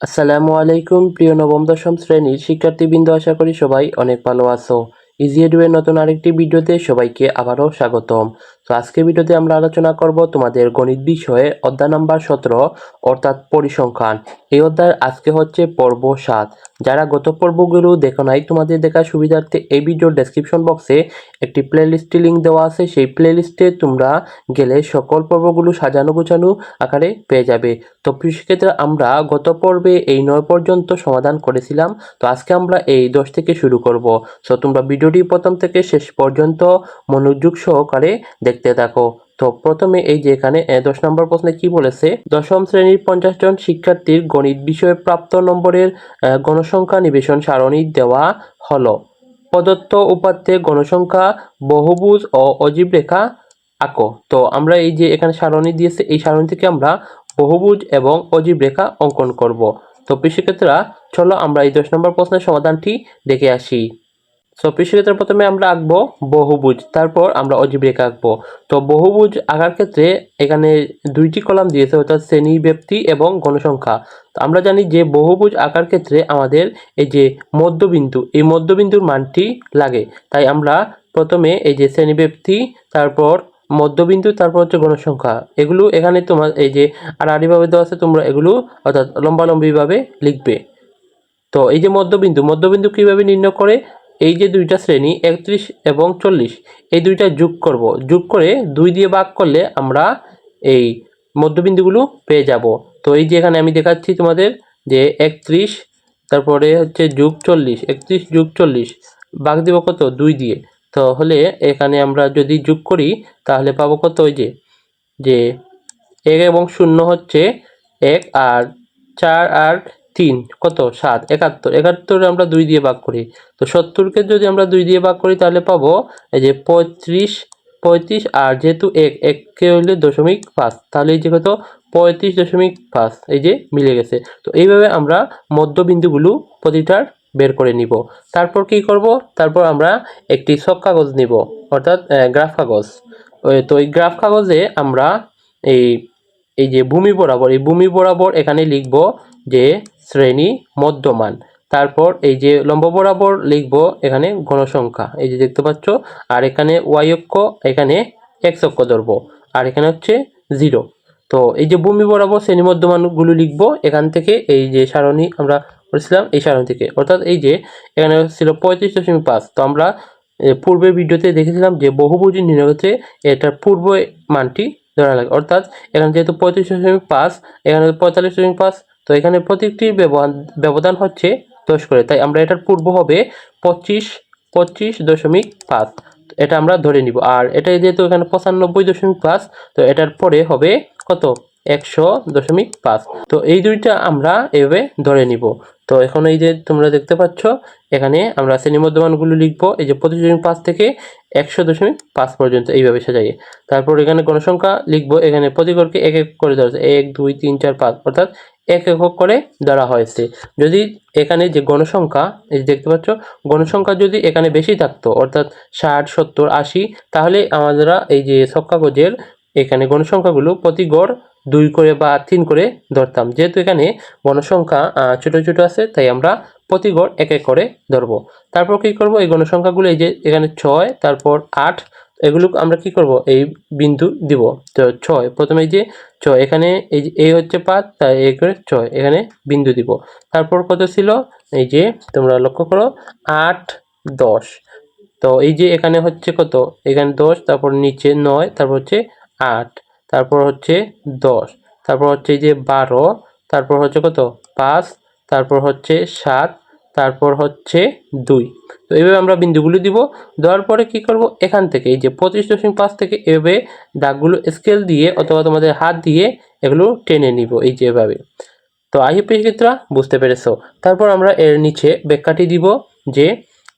আসসালামু আলাইকুম, প্রিয় নবম, দশম শ্রেণির শিক্ষার্থীবৃন্দ, আশা করি সবাই অনেক ভালো আছো। ইজি এডুয়ের নতুন আরেকটি ভিডিওতে সবাইকে আবারও স্বাগতম। তো আজকে ভিডিওতে আমরা আলোচনা করব তোমাদের গণিত বিষয়ে অধ্যায় নাম্বার সতেরো, অর্থাৎ পরিসংখ্যান। এই অধ্যায় আজকে হচ্ছে পর্ব সাত। যারা গত পর্বগুলো দেখো নাই, তোমাদের দেখার সুবিধার্থে এই ভিডিওর ডেসক্রিপশন বক্সে একটি প্লেলিস্ট লিঙ্ক দেওয়া আছে। সেই প্লেলিস্টে তোমরা গেলে সকল পর্বগুলো সাজানো গোছানো আকারে পেয়ে যাবে। তো সেক্ষেত্রে আমরা গত পর্বে এই নয় পর্যন্ত সমাধান করেছিলাম। তো আজকে আমরা এই দশ থেকে শুরু করব। সো তোমরা ভিডিওটি প্রথম থেকে শেষ পর্যন্ত মনোযোগ সহকারে দেখতে থাকো। তো প্রথমে এই যে এখানে দশ নম্বর প্রশ্নে কি বলেছে? দশম শ্রেণির পঞ্চাশ জন শিক্ষার্থীর গণিত বিষয়ে প্রাপ্ত নম্বরের গণসংখ্যা নিবেশন সারণী দেওয়া হলো। প্রদত্ত উপাত্তে গণসংখ্যা, বহুভুজ ও অজীব রেখা আঁকো। তো আমরা এই যে এখানে সারণী দিয়েছে, এই সারণী থেকে আমরা বহুভুজ এবং অজীব রেখা অঙ্কন করব। তো কৃষিক্ষেত্রা, চলো আমরা এই দশ নম্বর প্রশ্নের সমাধানটি দেখে আসি। সো কৃষিক্ষেত্রে প্রথমে আমরা আঁকবো বহুভুজ, তারপর আমরা অজীব রেখা আঁকবো। তো, বহুভুজ আঁকার ক্ষেত্রে এখানে দুইটি কলাম দিয়েছে, অর্থাৎ শ্রেণি ব্যক্তি এবং গণসংখ্যা। তো, আমরা জানি যে বহুভুজ আঁকার ক্ষেত্রে আমাদের এই যে মধ্যবিন্দু, এই মধ্যবিন্দুর মানটি লাগে। তাই আমরা প্রথমে এই যে শ্রেণি ব্যক্তি, তারপর মধ্যবিন্দু, তারপর হচ্ছে গণসংখ্যা। এগুলো এখানে তোমার এই যে আর আড়িভাবে দেওয়া আছে, তোমরা এগুলো অর্থাৎ লম্বালম্বিভাবে লিখবে। তো, এই যে মধ্যবিন্দু মধ্যবিন্দু কীভাবে নির্ণয় করে? এই যে দুইটা শ্রেণি, একত্রিশ এবং চল্লিশ, এই দুইটা যোগ করব। যোগ করে দুই দিয়ে ভাগ করলে আমরা এই মধ্যবিন্দুগুলো পেয়ে যাব। তো এই যে এখানে আমি দেখাচ্ছি তোমাদের যে একত্রিশ, তারপরে হচ্ছে যুগ চল্লিশ, একত্রিশ যুগ চল্লিশ, ভাগ দিব কত? দুই দিয়ে। তো হলে এখানে আমরা যদি যোগ করি, তাহলে পাবো কত? ওই যে যে এক এবং শূন্য হচ্ছে এক আর চার আর তিন, কত? সাত, একাত্তর। একাত্তর আমরা দুই দিয়ে ভাগ করি। তো সত্তরকে যদি আমরা দুই দিয়ে ভাগ করি, তাহলে পাবো এই যে পঁয়ত্রিশ পঁয়ত্রিশ, আর যেহেতু এক, এককে হইলে দশমিক পাঁচ, তাহলে এই যে কত? পঁয়ত্রিশ দশমিক পাঁচ, এই যে মিলে গেছে। তো এইভাবে আমরা মধ্যবিন্দুগুলো প্রতিটার বের করে নিব। তারপর কি করব? তারপর আমরা একটি সব কাগজ নিব, অর্থাৎ গ্রাফ কাগজ তো এই গ্রাফ কাগজে আমরা এই এই যে ভূমি বরাবর, এই ভূমি বরাবর এখানে লিখব যে শ্রেণি মধ্যমান। তারপর এই যে লম্ব বরাবর লিখব এখানে গণসংখ্যা এই যে দেখতে পাচ্ছ, আর এখানে ওয়াই অক্ষ, এখানে এক্স অক্ষ ধরবো, আর এখানে হচ্ছে জিরো তো এই যে ভূমি বরাবর শ্রেণি মধ্যমানগুলো লিখব, এখান থেকে এই যে সারণী আমরা করেছিলাম, এই সারণী থেকে। অর্থাৎ এই যে এখানে ছিল পঁয়ত্রিশ দশমিক পাঁচ। তো আমরা পূর্বের ভিডিওতে দেখেছিলাম যে বহুভুজি নির্ণয় ক্ষেত্রে এটার পূর্ব মানটি ধরা লাগে। অর্থাৎ এখানে যেহেতু পঁয়ত্রিশ দশমিক পাঁচ, এখানে পঁয়তাল্লিশ দশমিক পাঁচ তো এখানে প্রত্যেকটির ব্যবধান হচ্ছে দশ করে। তাই আমরা এটার পূর্ব হবে পঁচিশ পঁচিশ দশমিক পাঁচ। এটা আমরা ধরে নিব। আর এটা যেহেতু এখানে পঁচানব্বই দশমিক পাঁচ, তো এটার পরে হবে কত? একশো দশমিক পাঁচ। তো এই দুইটা আমরা এভাবে ধরে নিব। তো এখন এই যে তোমরা দেখতে পাচ্ছ, এখানে আমরা শ্রেণি মধ্যমানগুলো লিখব। এই যে পঁচিশ দশমিক পাঁচ থেকে একশো দশমিক পাঁচ পর্যন্ত এইভাবে সাজাইয়ে তারপর এখানে গণসংখ্যা লিখব। এখানে প্রতিগড়কে এক এক করে ধরা এক, দুই, তিন, চার, পাঁচ। অর্থাৎ এক একক করে ধরা হয়েছে। যদি এখানে যে গণসংখ্যা, এই দেখতে পাচ্ছ, গণসংখ্যা যদি এখানে বেশি থাকতো, অর্থাৎ ষাট, সত্তর, আশি, তাহলে আমরা এই যে সব কাগজের এখানে গণসংখ্যাগুলো প্রতি গড় দুই করে বা তিন করে ধরতাম। যেহেতু এখানে গণসংখ্যা ছোট ছোট আছে, তাই আমরা প্রতি গড় এক এক করে ধরবো। তারপর কি করব? এই গণসংখ্যাগুলো এই যে এখানে ছয়, তারপর আট এগুলো আমরা কি করব? এই বিন্দু দিব। তো ছয়, প্রথমে যে ছয়, এখানে এই যে, এই হচ্ছে পাঁচ তাই এই করে ছয়, এখানে বিন্দু দিব। তারপর কত ছিল? এই যে তোমরা লক্ষ্য করো, আট, দশ। তো এই যে এখানে হচ্ছে কত? এখানে দশ, তারপর নিচে নয়, তারপর হচ্ছে আট, তারপর হচ্ছে দশ, তারপর হচ্ছে এই যে বারো, তারপর হচ্ছে কত? পাঁচ, তারপর হচ্ছে সাত তারপর হচ্ছে দুই। তো এইভাবে আমরা বিন্দুগুলো দিব। দেওয়ার পরে কি করব? এখান থেকে, এই যে পঁচিশ দশমিক পাঁচ থেকে এভাবে দাগগুলো স্কেল দিয়ে অথবা তোমাদের হাত দিয়ে এগুলো টেনে নিব, এই যে এভাবে। তো আইএপি ক্ষেত্রে, বুঝতে পেরেছ? তারপর আমরা এর নিচে ব্যাখ্যাটি দিব যে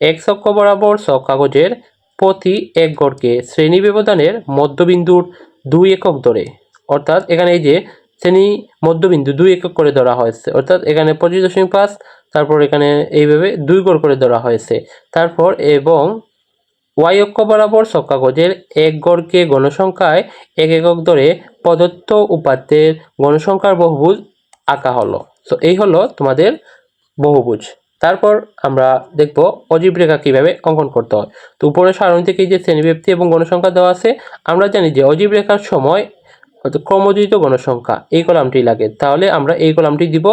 এক অক্ষ বরাবর সব কাগজের প্রতি এক গড়কে শ্রেণি ব্যবধানের মধ্যবিন্দুর দুই একক ধরে। অর্থাৎ এখানে এই যে শ্রেণি মধ্যবিন্দু দুই একক করে ধরা হয়েছে। অর্থাৎ এখানে পঁচিশ দশমিক পাঁচ তারপর এখানে এইভাবে দুই গড় করে ধরা হয়েছে। তারপর এবং ওয়াই অক্ষ বরাবর সব কাগজের এক গড়কে গণসংখ্যায় এক একক ধরে প্রদত্ত উপাত্তের গণসংখ্যার বহুভুজ আঁকা হলো। তো এই হলো তোমাদের বহুভুজ। তারপর আমরা দেখব অজীব রেখা কীভাবে অঙ্কন করতে হয়। তো উপরের সারণী থেকে যে শ্রেণীব্যাপ্তি এবং গণসংখ্যা দেওয়া আছে, আমরা জানি যে অজীব রেখার সময় হয়তো ক্রমযোজিত গণসংখ্যা, এই কলামটি লাগে। তাহলে আমরা এই কলামটি দিব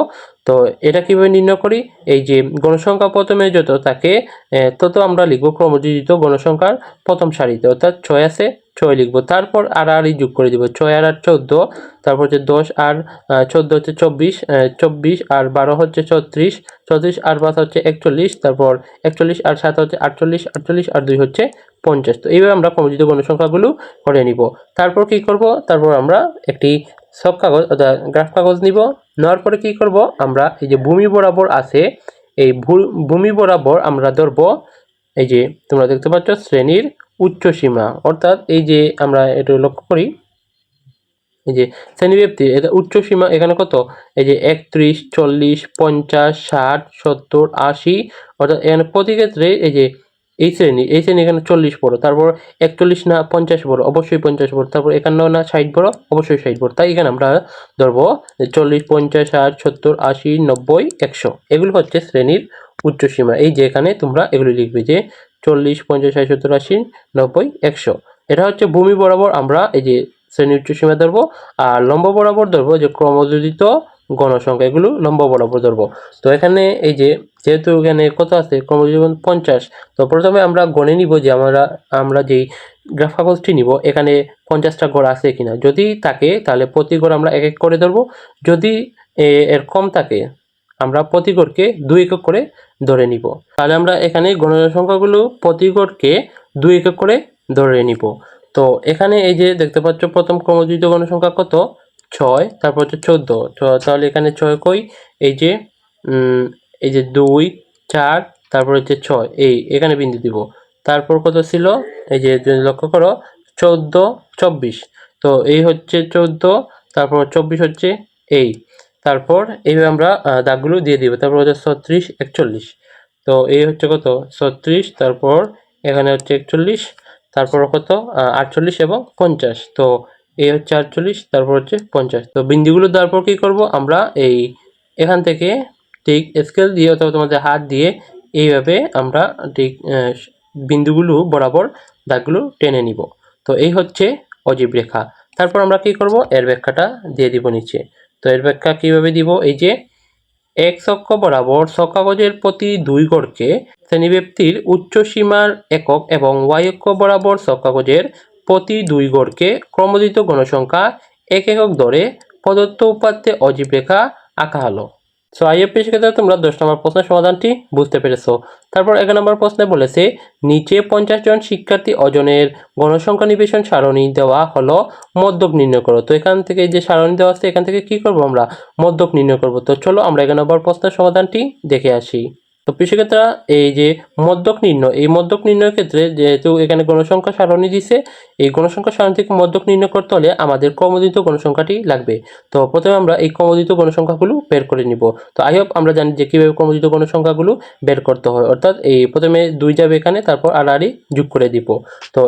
তো এটা কীভাবে নির্ণয় করি? এই যে গণসংখ্যা প্রথমে যত তাকে তত আমরা লিখব ক্রমযোজিত গণসংখ্যার প্রথম সারিতে। অর্থাৎ ছয় আছে, ছয় লিখব। তারপর আর আর যোগ করে দিব, ছয় আর আর চোদ্দ। তারপর হচ্ছে দশ আর চোদ্দ হচ্ছে চব্বিশ চব্বিশ আর বারো হচ্ছে ছত্রিশ ছত্রিশ আর পাঁচ হচ্ছে একচল্লিশ, তারপর একচল্লিশ আর সাত হচ্ছে আটচল্লিশ আটচল্লিশ আর দুই হচ্ছে পঞ্চাশ। তো এইভাবে আমরা ক্রমযোজিত গণসংখ্যাগুলো করে নিব। তারপর কি করব? তারপর আমরা একটি সব কাগজ অর্থাৎ গ্রাফ কাগজ নিব। নেওয়ার পরে কি করব আমরা, এই যে ভূমি বরাবর আছে, এই ভূমি বরাবর আমরা ধরব, এই যে তোমরা দেখতে পাচ্ছ শ্রেণির উচ্চ সীমা। অর্থাৎ এই যে আমরা এটা লক্ষ্য করি, এই যে শ্রেণীব্যাপ্তি, এটা উচ্চ সীমা এখানে কত? এই যে একত্রিশ, চল্লিশ, পঞ্চাশ, ষাট, সত্তর, আশি, অর্থাৎ এখানে প্রতি ক্ষেত্রে এই যে এই শ্রেণি এই শ্রেণি এখানে চল্লিশ বড়, তারপর একচল্লিশ না পঞ্চাশ বড়, অবশ্যই পঞ্চাশ বড়, তারপর একান্ন না ষাট বড়, অবশ্যই ষাট বড়, তাই এখানে আমরা ধরবো চল্লিশ, পঞ্চাশ, ষাট, সত্তর, আশি, নব্বই, একশো, এগুলো হচ্ছে শ্রেণির উচ্চ সীমা এই যে এখানে তোমরা এগুলো লিখবে যে চল্লিশ, পঞ্চাশ, ষাট, সত্তর, আশি, নব্বই, একশো, এটা হচ্ছে ভূমি বরাবর আমরা এই যে শ্রেণির উচ্চসীমা ধরবো, আর লম্ব বরাবর ধরবো যে ক্রমযোজিত গণসংখ্যা, এগুলো লম্ব বরাবর ধরবো তো এখানে এই যে, যেহেতু এখানে কত আছে? ক্রমযোজিত পঞ্চাশ। তো প্রথমে আমরা গণে নিব যে আমরা আমরা যেই গ্রাফ কাগজটি নিব, এখানে পঞ্চাশটা গড় আছে কিনা। যদি থাকে, তাহলে প্রতি গড় আমরা এক এক করে ধরবো। যদি এর কম থাকে, আমরা প্রতি গড়কে দুই একক করে ধরে নিব। তাহলে আমরা এখানে গণসংখ্যাগুলো প্রতি গড়কে দুই একক করে ধরে নিব। তো এখানে এই যে দেখতে পাচ্ছ, প্রথম ক্রমযুক্ত গণসংখ্যা কত? ছয়, তারপর হচ্ছে চোদ্দ। তাহলে এখানে ছয় কই? এই যে এই যে দুই, চার, তারপর হচ্ছে ছয়। এই, এখানে বিন্দু দিব। তারপর কত ছিল? এই যে লক্ষ্য করো, চোদ্দ, চব্বিশ। তো এই হচ্ছে চোদ্দ, তারপর চব্বিশ হচ্ছে এই। তারপর এইভাবে আমরা দাগগুলো দিয়ে দিব। তারপর হচ্ছে ছত্রিশ, একচল্লিশ। তো এই হচ্ছে কত? ছত্রিশ, তারপর এখানে হচ্ছে একচল্লিশ, তারপর কত? আটচল্লিশ এবং পঞ্চাশ। তো এই হচ্ছে আটচল্লিশ, তারপর হচ্ছে পঞ্চাশ। তো বিন্দুগুলো দেওয়ার পর কী করব? আমরা এই এখান থেকে ঠিক স্কেল দিয়ে অথবা তোমাদের হাত দিয়ে এইভাবে আমরা ঠিক বিন্দুগুলো বরাবর দাগগুলো টেনে নিব। তো এই হচ্ছে অজীব রেখা। তারপর আমরা কি করব? এর ব্যাখ্যাটা দিয়ে দিব নিচে। তো এর ব্যাখ্যা কীভাবে দিব? এই যে এক অক্ষ বরাবর কাগজের প্রতি দুই গড়কে শ্রেণীব্যাপ্তির উচ্চ সীমার একক এবং ওয়াই অক্ষ বরাবর কাগজের প্রতি দুই গড়কে ক্রমজিত গণসংখ্যা এক একক দরে প্রদত্ত উপাত্তে অজীব রেখা আঁকা হলো। সো আইএফপি শিক্ষার্থীরা তোমরা দশ নম্বর প্রশ্নের সমাধানটি বুঝতে পেরেছ। তারপর এগারো নম্বর প্রশ্নে বলেছে, নিচে পঞ্চাশ জন শিক্ষার্থী অজনের গণসংখ্যা নিবেশন সারণী দেওয়া হলো মদ্যপ নির্ণয় করো। তো এখান থেকে যে সারণী দেওয়া আছে, এখান থেকে কি করব আমরা? মদ্যপ নির্ণয় করব। তো চলো আমরা এগারো নম্বর প্রশ্নের সমাধানটি দেখে আসি। তো কৃষিক্ষেত্রা এই যে মদ্যক নির্ণয়, এই মদ্যক নির্ণয়ের ক্ষেত্রে যেহেতু এখানে গণসংখ্যা সারণী দিছে, এই গণসংখ্যা সারণী থেকে মদ্যক নির্ণয় করতে হলে আমাদের ক্রমদিত গণসংখ্যাটি লাগবে। তো প্রথমে আমরা এই ক্রমদিত গণসংখ্যাগুলো বের করে নিব। তো আই হোপ আমরা জানি যে কীভাবে ক্রমদিত গণসংখ্যাগুলো বের করতে হয়। অর্থাৎ এই প্রথমে দুই যাবে এখানে, তারপর আড়াআড়ি যোগ করে দিব। তো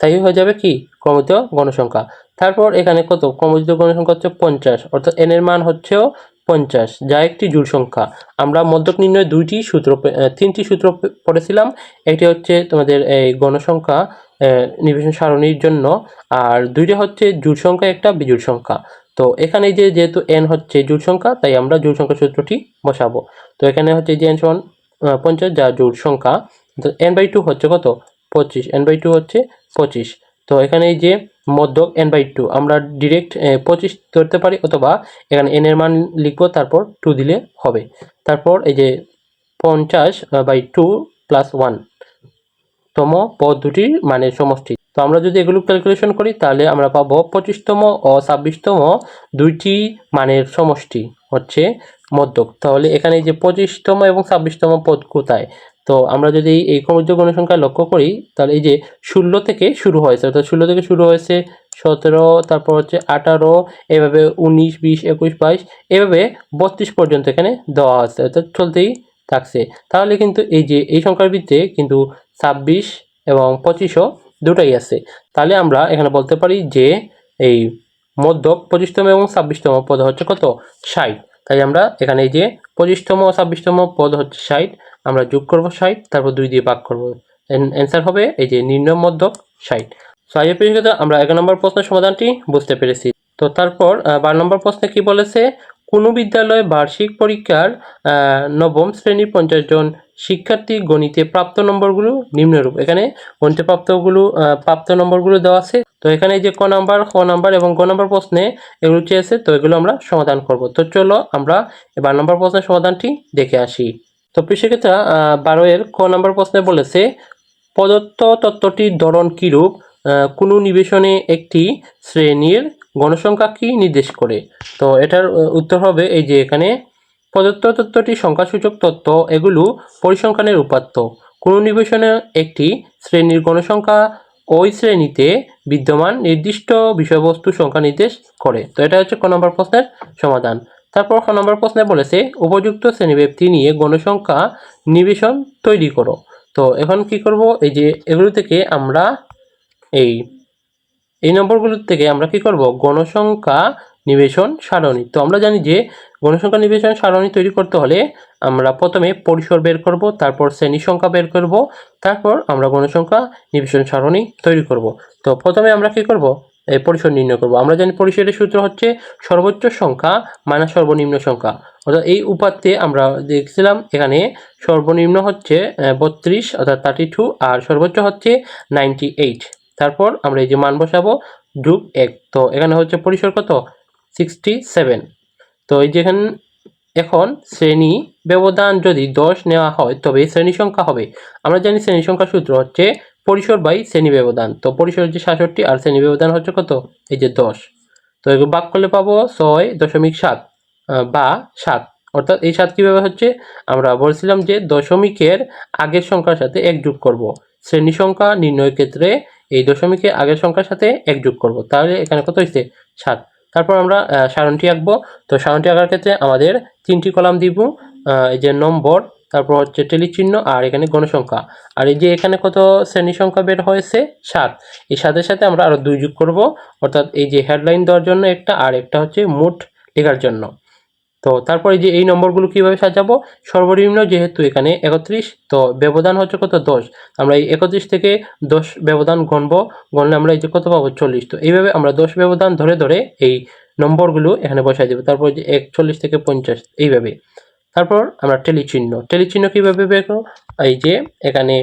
তাই হয়ে যাবে কি? ক্রমিত গণসংখ্যা। তারপর এখানে কত? ক্রমজিত গণসংখ্যা হচ্ছে পঞ্চাশ। অর্থাৎ এন এর মান হচ্ছেও পঞ্চাশ, যা একটি জুড় সংখ্যা। আমরা মধ্যক নির্ণয় দুইটি সূত্র তিনটি সূত্র পড়েছিলাম। একটি হচ্ছে তোমাদের এই গণসংখ্যা নিবেশন সারণীর জন্য, আর দুইটা হচ্ছে জুড় সংখ্যা, একটা বিজুড় সংখ্যা। তো এখানে যে যেহেতু এন হচ্ছে জুড় সংখ্যা, তাই আমরা জুড় সংখ্যা সূত্রটি বসাবো। তো এখানে হচ্ছে যে এন সমান পঞ্চাশ, যা জুড় সংখ্যা, তো এন বাই টু হচ্ছে কত? পঁচিশ। এন বাই টু হচ্ছে পঁচিশ। তো এখানে এই যে মধ্যক এন বাই টু আমরা ডিরেক্ট পঁচিশ ধরতে পারি অথবা এখানে এন এর মান লিখব, তারপর টু দিলে হবে। তারপর এই যে পঞ্চাশ বাই টু প্লাস ওয়ান তম পদ দুটির মানের সমষ্টি। তো আমরা যদি এগুলো ক্যালকুলেশন করি, তাহলে আমরা পাবো পঁচিশতম ও ছাব্বিশতম দুইটি মানের সমষ্টি, হচ্ছে মধ্যক তাহলে এখানে যে পঁচিশতম এবং ছাব্বিশতম পদ কোথায়? তো আমরা যদি এই ক্রমযোগ গণসংখ্যা লক্ষ্য করি, তাহলে এই যে ষোলো থেকে শুরু হয়েছে, অর্থাৎ ষোলো থেকে শুরু হয়েছে সতেরো, তারপর হচ্ছে আঠারো, এভাবে উনিশ, বিশ, একুশ, বাইশ, এভাবে বত্রিশ পর্যন্ত এখানে দেওয়া আছে, অর্থাৎ চলতেই থাকছে। তাহলে কিন্তু এই যে এই সংখ্যার ভিত্তিতে কিন্তু ছাব্বিশ এবং পঁচিশও দুটাই আছে। তাহলে আমরা এখানে বলতে পারি যে এই মধ্যক পঁচিশতম এবং ছাব্বিশতম পদ হচ্ছে কত? ষাট। তাই আমরা এখানে এই যে পঁচিশতম ছাব্বিশতম পদ হচ্ছে ষাট আমরা যোগ করব ষাট, তারপর দুই দিয়ে ভাগ করব। অ্যান্সার হবে এই যে নির্ণয় মধ্যক ষাট। সো আজের পরিচিত আমরা এক নম্বর প্রশ্নের সমাধানটি বুঝতে পেরেছি। তো তারপর বারো নম্বর প্রশ্নে কি বলেছে? কোনো বিদ্যালয়ে বার্ষিক পরীক্ষার নবম শ্রেণির পঞ্চাশ জন শিক্ষার্থী গণিতে প্রাপ্ত নম্বরগুলো নিম্নরূপ। এখানে গণিতে প্রাপ্তগুলো প্রাপ্ত নম্বরগুলো দেওয়া আছে। তো এখানে যে ক নাম্বার, খ নাম্বার এবং গ নাম্বার প্রশ্নে এগুলো চেয়েছে, তো এগুলো আমরা সমাধান করব। তো চলো আমরা এবার নম্বর প্রশ্নের সমাধানটি দেখে আসি। তো কৃষিক্ষেত্রে বারো এর ক নম্বর প্রশ্নে বলেছে, প্রদত্ত তত্ত্বটির ধরন কিরূপ? কোনো নিবেশনে একটি শ্রেণির গণসংখ্যা কি নির্দেশ করে? তো এটার উত্তর হবে এই যে এখানে, প্রদত্ত তত্ত্বটি সংখ্যাসূচক তত্ত্ব, এগুলো পরিসংখ্যানের উপাত্ত কোনো নিবেশনে একটি শ্রেণির গণসংখ্যা ওই শ্রেণীতে বিদ্যমান নির্দিষ্ট বিষয়বস্তু সংখ্যা নির্দেশ করে। তো এটা হচ্ছে ক নম্বর প্রশ্নের সমাধান। তারপর খ নম্বর প্রশ্নে বলেছে, উপযুক্ত শ্রেণীব্যক্তি নিয়ে গণসংখ্যা নিবেশন তৈরি করো। তো এখন কি করব? এই যে এগুলো থেকে আমরা এই এই নম্বরগুলোর থেকে আমরা কি করব? গণসংখ্যা নিবেশন সারণী। তো আমরা জানি যে গণসংখ্যা নিবেশন সারণী তৈরি করতে হলে আমরা প্রথমে পরিসর বের করব, তারপর শ্রেণি সংখ্যা বের করব, তারপর আমরা গণসংখ্যা নিবেশন সারণী তৈরি করব। তো প্রথমে আমরা কি করব? পরিসর নির্ণয় করব। আমরা জানি পরিসরের সূত্র হচ্ছে সর্বোচ্চ সংখ্যা মাইনাস সর্বনিম্ন সংখ্যা। অর্থাৎ এই উপাত্তে আমরা দেখছিলাম এখানে সর্বনিম্ন হচ্ছে বত্রিশ, অর্থাৎ থার্টি টু আর সর্বোচ্চ হচ্ছে নাইনটি এইট তারপর আমরা এই যে মান বসাবো, যুগ এক। তো এখানে হচ্ছে পরিসর কত? সিক্সটি সেভেন তো এই যে এখানে এখন শ্রেণি ব্যবধান যদি দশ নেওয়া হয়, তবে শ্রেণি সংখ্যা হবে। আমরা জানি শ্রেণি সংখ্যা সূত্র হচ্ছে পরিসর বাই শ্রেণি ব্যবধান তো পরিসর হচ্ছে সাতষট্টি আর শ্রেণি ব্যবধান হচ্ছে কত? এই যে দশ। তো এগুলো বাক করলে পাবো ছয় দশমিক সাত বা সাত। অর্থাৎ এই সাত কীভাবে হচ্ছে? আমরা বলছিলাম যে দশমিকের আগের সংখ্যার সাথে এক যোগ করব। শ্রেণি সংখ্যা নির্ণয়ের ক্ষেত্রে এই দশমিকের আগের সংখ্যার সাথে এক যোগ করব। তাহলে এখানে কত হয়েছে? সাত। তারপর আমরা সারণটি আঁকবো। তো সারণটি আঁকার ক্ষেত্রে আমাদের তিনটি কলাম দিব এই যে নম্বর তারপর হচ্ছে চিহ্ন আর এখানে গণসংখ্যা। আর এই যে এখানে কত শ্রেণি সংখ্যা বের হয়েছে? সাত। এই সাতের সাথে আমরা আরও দুই যোগ করব। অর্থাৎ এই যে হেডলাইন দেওয়ার জন্য একটা আর একটা হচ্ছে মোট লেখার জন্য। তো তারপরে যে এই নম্বরগুলো কীভাবে সাজাবো? সর্বনিম্ন যেহেতু এখানে একত্রিশ, তো ব্যবধান হচ্ছে কত? দশ। আমরা এই একত্রিশ থেকে দশ ব্যবধান গণবো। গণলে আমরা এই যে কত পাবো? চল্লিশ। তো এইভাবে আমরা দশ ব্যবধান ধরে ধরে এই নম্বরগুলো এখানে বসাই দেবো। তারপর যে একচল্লিশ থেকে পঞ্চাশ, এইভাবে। তারপর আমরা টেলি চিহ্ন টেলি কীভাবে বের করব? এই যে এখানে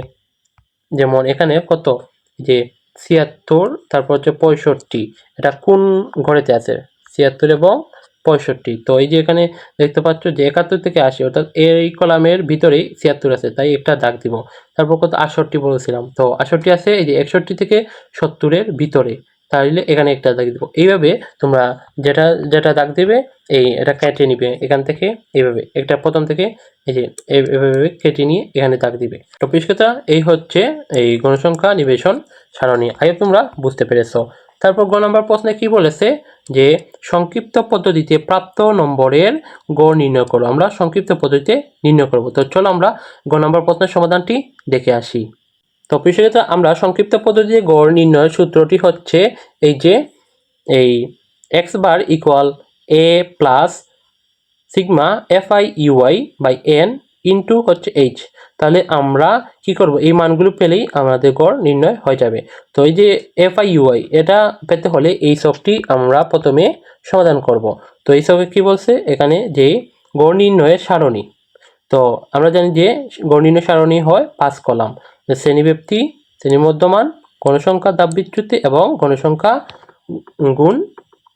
যেমন এখানে কত? যে ছিয়াত্তর, তারপর হচ্ছে পঁয়ষট্টি। এটা কোন ঘরেতে আছে? ছিয়াত্তর এবং পঁয়ষট্টি। তো এই যে এখানে দেখতে পাচ্ছ যে একাত্তর থেকে আশি, অর্থাৎ এই কলামের ভিতরেই ছিয়াত্তর আছে, তাই একটা দাগ দিব। তারপর কত? আটষট্টি বলেছিলাম। তো আটষট্টি আছে, এই যে একষট্টি থেকে সত্তরের ভিতরে। তাহলে এখানে একটা দাগ দিব। এইভাবে তোমরা যেটা যেটা দাগ দেবে, এই এটা কেটে নিবে এখান থেকে এইভাবে। একটা প্রথম থেকে এই যে এই- এভাবে কেটে নিয়ে এখানে দাগ দিবে। তো পরিষ্কারতা এই হচ্ছে এই গণসংখ্যা নিবেশন সারণী। আগে তোমরা বুঝতে পেরেছ। তারপর গ নম্বর প্রশ্নে কি বলেছে? যে সংক্ষিপ্ত পদ্ধতিতে প্রাপ্ত নম্বরের গড় নির্ণয় করো। আমরা সংক্ষিপ্ত পদ্ধতিতে নির্ণয় করব। তো চলো আমরা গ নম্বর প্রশ্নের সমাধানটি দেখে আসি। তো বিষয়টা আমরা সংক্ষিপ্ত পদ্ধতিতে গড় নির্ণয়ের সূত্রটি হচ্ছে এই যে, এই X bar equal A plus sigma F I UI by N into হচ্ছে এইচ তাহলে আমরা কি করব? এই মানগুলো পেলেই আমাদের গড় নির্ণয় হয়ে যাবে। তো এই যে এফ আই ইউআই এটা পেতে হলে এই সবটি আমরা প্রথমে সমাধান করব। তো এই সবে কি বলছে? এখানে যে গড় নির্ণয়ের সারণী। তো আমরা জানি যে গড় নির্ণয় সারণী হয় পাঁচ কলাম। শ্রেণীব্যক্তি শ্রেণি মধ্যমান গণসংখ্যা দাব বিচ্যুতি এবং গণসংখ্যা গুণ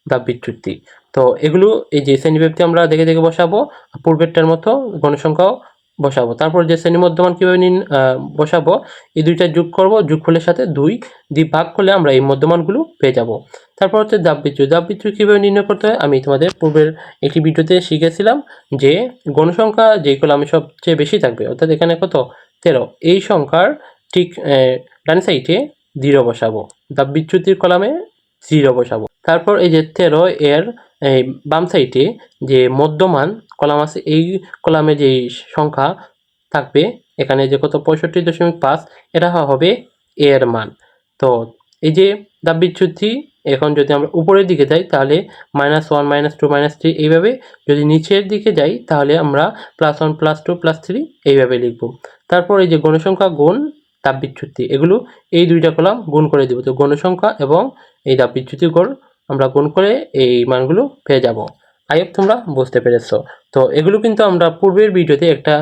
দাব বিচ্যুতি তো এগুলো এই যে শ্রেণীব্যক্তি আমরা দেখে দেখে বসাবো, পূর্বেরটার মতো গণসংখ্যাও বসাবো। তারপর যে শ্রেণি মধ্যমান কীভাবে নিন বসাবো, এই দুইটা যোগ করব, যোগফলের সাথে দুই, দিয়ে ভাগ করলে আমরা এই মধ্যমানগুলো পেয়ে যাব। তারপর হচ্ছে দাব বিচ্যুতি দাব বিচ্যুতি কীভাবে নির্ণয় করতে হয়? আমি তোমাদের পূর্বের একটি ভিডিওতে শিখেছিলাম যে গণসংখ্যা যে কলামে সবচেয়ে বেশি থাকবে, অর্থাৎ এখানে কত? তেরো, এই সংখ্যার ঠিক ডান সাইডে জিরো বসাবো। দাব বিচ্যুতির কলামে জিরো বসাবো। তারপর এই যে তেরো, এর এই বাম সাইডে যে মধ্যমান কলাম আছে, এই কলামে যে সংখ্যা থাকবে, এখানে যে কত, পঁয়ষট্টি দশমিক পাঁচ, এটা হবে এর মান। তো এই যে দাব বিচ্যুতি এখন যদি আমরা উপরের দিকে যাই, তাহলে minus one minus two minus three এইভাবে যদি নিচের দিকে যাই, তাহলে আমরা plus one plus two plus three এইভাবে লিখব। তারপর এই যে গণসংখ্যা গুণ তাপবিচ্যুতি, এগুলো এই দুইটা কলাম গুণ করে দিব। তো গণসংখ্যা এবং এই তাপবিচ্যুতি গড় আমরা গুণ করে এই মানগুলো পেয়ে যাব। আইপ তোমরা বুঝতে পেরেছ। তো এগুলো কিন্তু আমরা পূর্বের ভিডিওতে একটা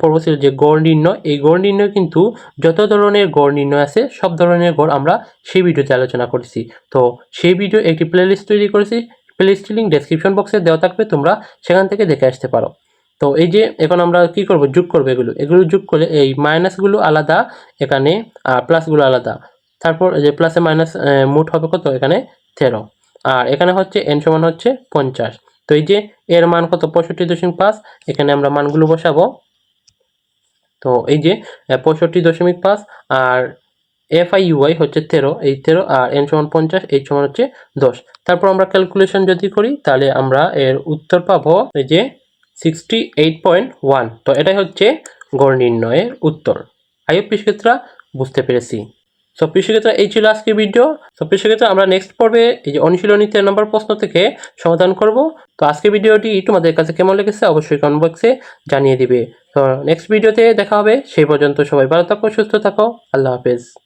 পর্ব ছিল যে গড় নির্ণয়। এই গড় নির্ণয় কিন্তু যত ধরনের গড় নির্ণয় আছে, সব ধরনের গড় আমরা সেই ভিডিওতে আলোচনা করেছি। তো সেই ভিডিও একটি প্লেলিস্ট তৈরি করেছি। প্লেলিস্ট লিঙ্ক ডেসক্রিপশন বক্সে দেওয়া থাকবে, তোমরা সেখান থেকে দেখে আসতে পারো। তো এই যে এখন আমরা কি করব? যোগ করব এগুলো। এগুলো যোগ করলে এই মাইনাসগুলো আলাদা, এখানে, আর প্লাসগুলো আলাদা। তারপর যে প্লাসে মাইনাস মোট হবে কত? এখানে তেরো আর এখানে হচ্ছে এন সমান হচ্ছে পঞ্চাশ। তো এই যে এর মান কত? পঁয়ষট্টি দশমিক পাঁচ। এখানে আমরা মানগুলো বসাবো। তো এই যে পঁয়ষট্টি দশমিক পাঁচ আর এফ আই ইউআই হচ্ছে তেরো। এই তেরো আর এন সমান পঞ্চাশ এই সমান হচ্ছে দশ। তারপর আমরা ক্যালকুলেশন যদি করি, তাহলে আমরা এর উত্তর পাবো এই যে সিক্সটি এইট পয়েন্ট ওয়ান তো এটাই হচ্ছে গড় নির্ণয়ের উত্তর। আইও কৃষিক্ষেত্রা বুঝতে পেরেছি। সো কৃষিক্ষেত্রা এই ছিল আজকে ভিডিও সো কৃষিক্ষেত্রে আমরা নেক্সট পর্বে এই যে অনুশীলনী তেরো নম্বর প্রশ্ন থেকে সমাধান করব। তো আজকে ভিডিওটি তোমাদের কাছে কেমন লেগেছে অবশ্যই কমেন্ট বক্সে জানিয়ে দিবে। তো নেক্সট ভিডিওতে দেখা হবে। সেই পর্যন্ত সবাই ভালো থাকো, সুস্থ থাকো। আল্লাহ হাফেজ।